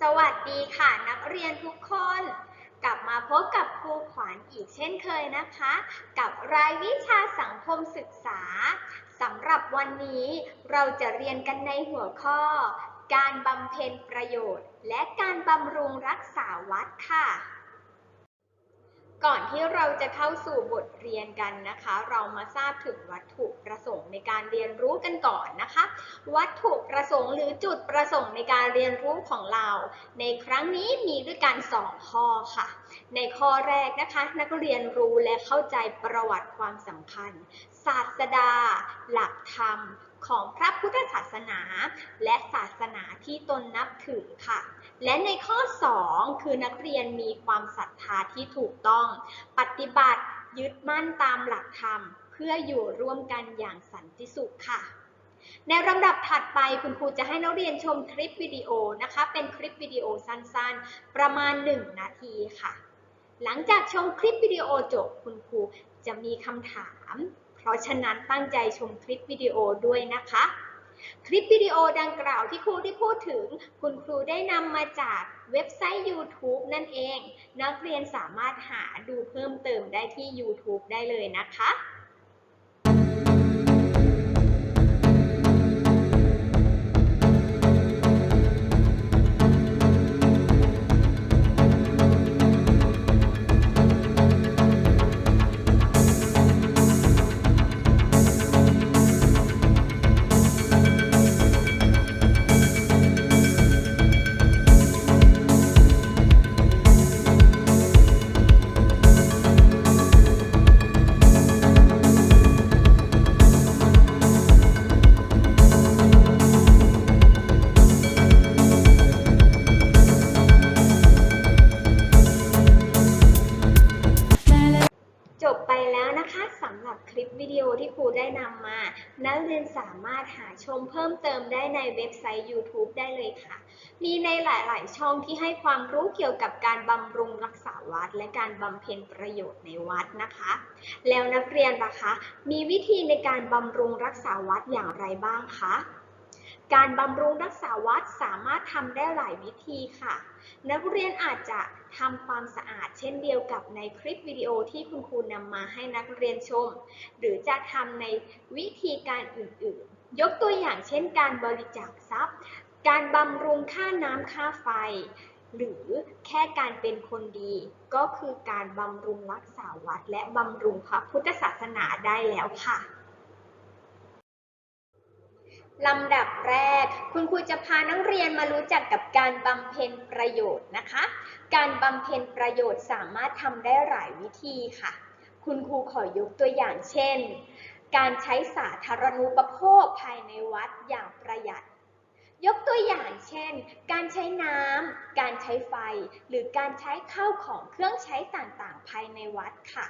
สวัสดีค่ะนักเรียนทุกคน กลับมาพบกับครูขวัญอีกเช่นเคยนะคะ กับรายวิชาสังคมศึกษาสำหรับวันนี้เราจะเรียนกันในหัวข้อ การบำเพ็ญประโยชน์ และการบำรุงรักษาวัดค่ะ ก่อนที่เราจะเข้าสู่บทเรียนกันนะคะ เรามาทราบถึงวัตถุประสงค์ในการเรียนรู้กันก่อนนะคะ วัตถุประสงค์หรือจุดประสงค์ในการเรียนรู้ของเรา ในครั้งนี้มีด้วยกันสองข้อค่ะ ในข้อแรกนะคะ นักเรียนรู้และเข้าใจประวัติความสำคัญ ศาสดา หลักธรรมของพระพุทธศาสนา และศาสนาที่ตนนับถือค่ะ และในข้อ 2 คือนักเรียนมีความศรัทธาที่ถูกต้อง ปฏิบัติยึดมั่นตามหลักธรรม เพื่ออยู่ร่วมกันอย่างสันติสุขค่ะในลำดับถัดไปคุณครูจะให้นักเรียนชมคลิปวิดีโอนะคะ เป็นคลิปวิดีโอสั้นๆ ประมาณ 1 นาทีค่ะ หลังจากชมคลิปวิดีโอจบคุณครูจะมีคำถาม ราะฉะนั้นตั้งใจชมคลิปวิดีโอด้วยนะคะ คลิปวิดีโอดังกล่าวที่ครูได้พูดถึง คุณครูได้นำมาจากเว็บไซต์ YouTube นั่นเอง นักเรียนสามารถหาดูเพิ่มเติมได้ที่ YouTube ได้เลยนะคะ มา นักเรียนสามารถหาชมเพิ่มเติมได้ในเว็บไซต์ YouTube ได้เลยค่ะ มีในหลาย ๆ ช่องที่ให้ความรู้เกี่ยวกับการบำรุงรักษาวัด และการบำเพ็ญประโยชน์ในวัดนะคะ แล้วนักเรียนนะคะ มีวิธีในการบำรุงรักษาวัดอย่างไรบ้างคะ การบำรุงรักษาวัดสามารถทำได้หลายวิธีค่ะ นักเรียนอาจจะทำความสะอาดเช่นเดียวกับในคลิปวิดีโอที่คุณครูนำมาให้นักเรียนชม หรือจะทำในวิธีการอื่นๆ ยกตัวอย่างเช่นการบริจาคทรัพย์ การบำรุงค่าน้ำค่าไฟ หรือแค่การเป็นคนดี ก็คือการบำรุงรักษาวัดและบำรุงพระพุทธศาสนาได้แล้วค่ะ ลำดับแรก คุณครูจะพานักเรียนมารู้จักกับการบำเพ็ญประโยชน์นะคะ การบำเพ็ญประโยชน์สามารถทำได้หลายวิธีค่ะ คุณครูขอยกตัวอย่างเช่น การใช้สาธารณูปโภคภายในวัดอย่างประหยัด ยกตัวอย่างเช่น การใช้น้ำ การใช้ไฟ หรือการใช้ข้าวของเครื่องใช้ต่างๆ ภายในวัดค่ะ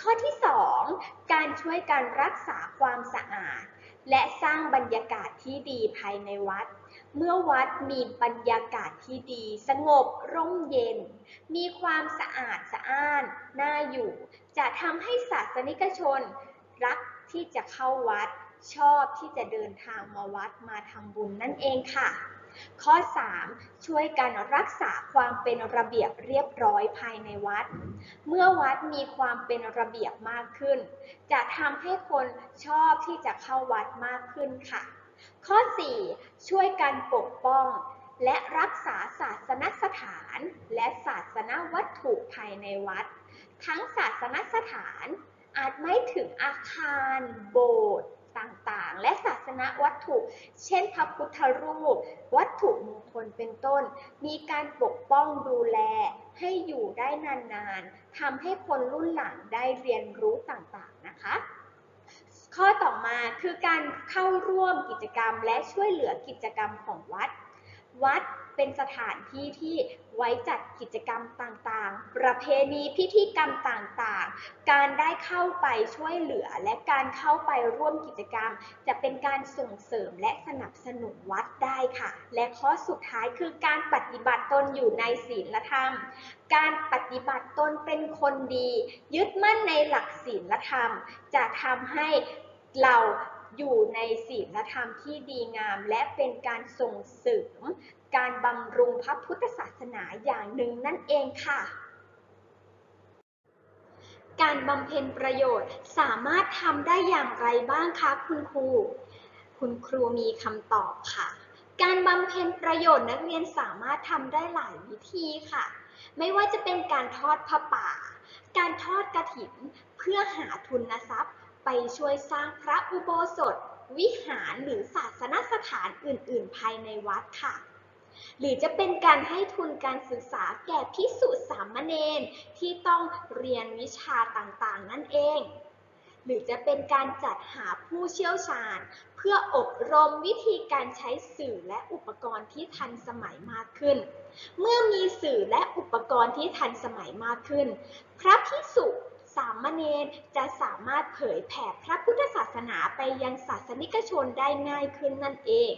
ข้อที่ 2 การช่วยการรักษาความสะอาด และสร้างบรรยากาศที่ดีภายในวัด เมื่อวัดมีบรรยากาศที่ดี สงบร่มเย็น มีความสะอาดสะอ้านน่าอยู่ จะทำให้ศาสนิกชนรักที่จะเข้าวัด ชอบที่จะเดินทางมาวัดมาทำบุญนั่นเองค่ะ ข้อ 3 ช่วยกันรักษาความเป็นระเบียบเรียบร้อยภายในวัด เมื่อวัดมีความเป็นระเบียบมากขึ้น จะทำให้คนชอบที่จะเข้าวัดมากขึ้นค่ะ ข้อ 4 ช่วยกันปกป้องและรักษาศาสนสถานและศาสนวัตถุภายในวัด ทั้งศาสนสถานอาจไม่ถึงอาคาร โบสถ์ ต่างๆ และศาสนาวัตถุ เช่นพระพุทธรูป วัตถุมงคลเป็นต้น มีการปกป้องดูแลให้อยู่ได้นานๆทำให้คนรุ่นหลังได้เรียนรู้ต่างๆนะคะข้อต่อมาคือการเข้าร่วมกิจกรรมและช่วยเหลือกิจกรรมของวัด วัดเป็นสถานที่ที่ไว้จัดกิจกรรมต่างๆ ประเพณีพิธีกรรมต่างๆ การได้เข้าไปช่วยเหลือ และการเข้าไปร่วมกิจกรรม จะเป็นการส่งเสริมและสนับสนุนวัดได้ค่ะ และข้อสุดท้ายคือการปฏิบัติตนอยู่ในศีลธรรม การปฏิบัติตนเป็นคนดี ยึดมั่นในหลักศีลธรรม จะทำให้เรา อยู่ในศีลธรรมที่ดีงาม และเป็นการส่งเสริมการบำรุงพระพุทธศาสนาอย่างหนึ่งนั่นเองค่ะ การบำเพ็ญประโยชน์สามารถทำได้อย่างไรบ้างคะคุณครู คุณครูมีคำตอบค่ะ การบำเพ็ญประโยชน์นักเรียนสามารถทำได้หลายวิธีค่ะ ไม่ว่าจะเป็นการทอดผ้าป่า การทอดกระถินเพื่อหาทุนทรัพย์ ไปช่วยสร้างพระอุโบสถ วิหารหรือศาสนสถานอื่น ๆ ภายในวัดค่ะ หรือจะเป็นการให้ทุนการศึกษาแก่พิสุสามเณรที่ต้องเรียนวิชาต่าง ๆ นั่นเอง หรือจะเป็นการจัดหาผู้เชี่ยวชาญ เพื่ออบรมวิธีการใช้สื่อและอุปกรณ์ที่ทันสมัยมากขึ้น เมื่อมีสื่อและอุปกรณ์ที่ทันสมัยมากขึ้น พระพิสุ สามเณรจะสามารถเผยแผ่พระพุทธศาสนาไปยังศาสนิกชนได้ง่ายขึ้นนั่นเอง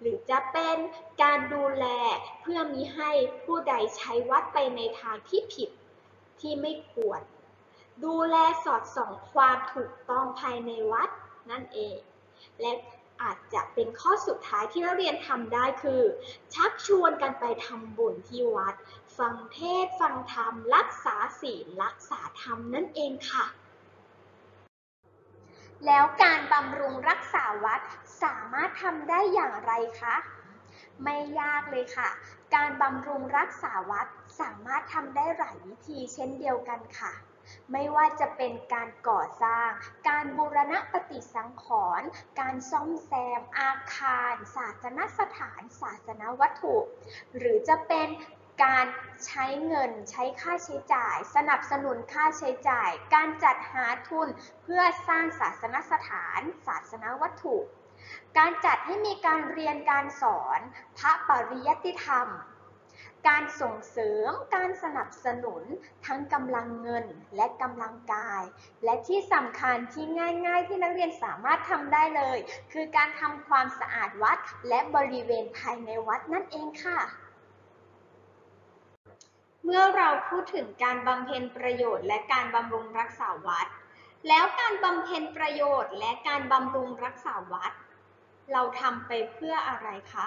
หรือจะเป็นการดูแลเพื่อมิให้ผู้ใดใช้วัดไปในทางที่ผิดที่ไม่ควร ดูแลสอดส่องความถูกต้องภายในวัดนั่นเอง และ อาจจะเป็นข้อสุดท้ายที่นักเรียนทำได้คือ ชักชวนกันไปทำบุญที่วัด ฟังเทศฟังธรรม รักษาศีลรักษาธรรมนั่นเองค่ะ แล้วการบำรุงรักษาวัดสามารถทำได้อย่างไรคะ ไม่ยากเลยค่ะ การบำรุงรักษาวัดสามารถทำได้หลายวิธีเช่นเดียวกันค่ะ ไม่ว่าจะเป็นการก่อสร้าง การบูรณะปฏิสังขรณ์ การซ่อมแซม อาคาร ศาสนสถาน ศาสนวัตถุ หรือจะเป็นการใช้เงินใช้ค่าใช้จ่าย สนับสนุนค่าใช้จ่าย การจัดหาทุนเพื่อสร้างศาสนสถาน ศาสนวัตถุ การจัดให้มีการเรียนการสอน พระปริยัติธรรม การส่งเสริมการสนับสนุนทั้งกำลังเงินและกำลังกาย และที่สำคัญที่ง่าย ๆ ที่นักเรียนสามารถทำได้เลย คือการทำความสะอาดวัดและบริเวณภายในวัดนั่นเองค่ะเมื่อเราพูดถึงการบำเพ็ญประโยชน์และการบำรุงรักษาวัด แล้วการบำเพ็ญประโยชน์และการบำรุงรักษาวัด เราทำไปเพื่ออะไรคะ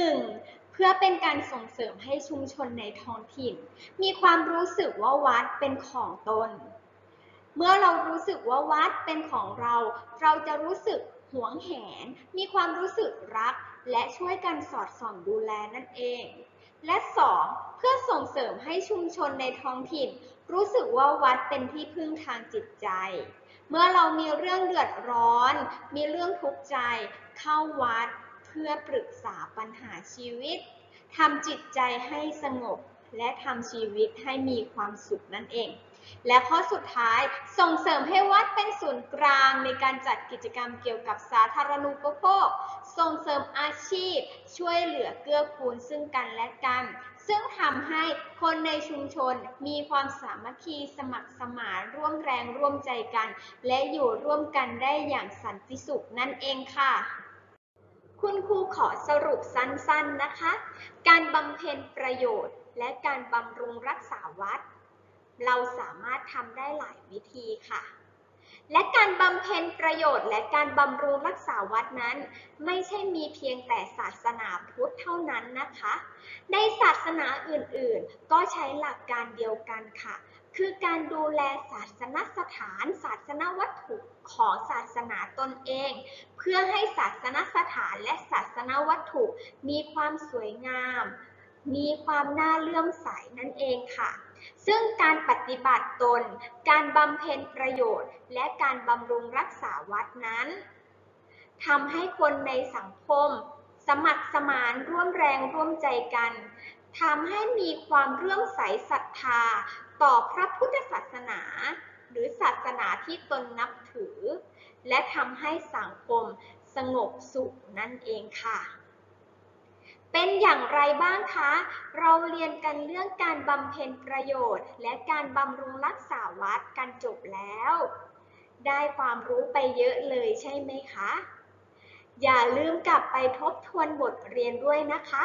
1. เพื่อเป็นการส่งเสริมให้ชุมชนในท้องถิ่น มีความรู้สึกว่าวัดเป็นของตน เมื่อเรารู้สึกว่าวัดเป็นของเรา เราจะรู้สึกหวงแหน มีความรู้สึกรัก และช่วยกันสอดส่องดูแลนั่นเอง และ 2. เพื่อส่งเสริมให้ชุมชนในท้องถิ่น รู้สึกว่าวัดเป็นที่พึ่งทางจิตใจ เมื่อเรามีเรื่องเดือดร้อน มีเรื่องทุกข์ใจ เข้าวัด เพื่อปรึกษาปัญหาชีวิตทำจิตใจให้สงบ และทำชีวิตให้มีความสุขนั่นเอง และข้อสุดท้ายส่งเสริมให้วัดเป็นศูนย์กลางในการจัดกิจกรรมเกี่ยวกับสาธารณูปโภค ส่งเสริมอาชีพ ช่วยเหลือเกื้อกูลซึ่งกันและกัน ซึ่งทำให้คนในชุมชนมีความสามัคคีสมัครสมานร่วมแรงร่วมใจกัน และอยู่ร่วมกันได้อย่างสันติสุขนั่นเองค่ะ คุณครูขอสรุปสั้นๆนะคะ การบำเพ็ญประโยชน์ และการบำรุงรักษาวัด เราสามารถทำได้หลายวิธีค่ะ และการบำเพ็ญประโยชน์ และการบำรุงรักษาวัดนั้น ไม่ใช่มีเพียงแต่ศาสนาพุทธเท่านั้นนะคะ ในศาสนาอื่นๆ ก็ใช้หลักการเดียวกันค่ะ คือการดูแลศาสนสถาน ศาสนวัตถุของศาสนาตนเอง เพื่อให้ศาสนสถานและศาสนวัตถุมีความสวยงาม มีความน่าเลื่อมใสนั่นเองค่ะ ซึ่งการปฏิบัติตน การบำเพ็ญประโยชน์ และการบำรุงรักษาวัดนั้นทำให้คนในสังคม สมัครสมานร่วมแรงร่วมใจกัน ทำให้มีความเรื่อมใสศรัทธาต่อพระพุทธศาสนา หรือศาสนาที่ตนนับถือ และทำให้สังคมสงบสุขนั่นเองค่ะ เป็นอย่างไรบ้างคะ เราเรียนกันเรื่องการบำเพ็ญประโยชน์ และการบำรุงรักษาวัดกันจบแล้ว ได้ความรู้ไปเยอะเลยใช่ไหมคะ อย่าลืมกลับไปทบทวนบทเรียนด้วยนะคะ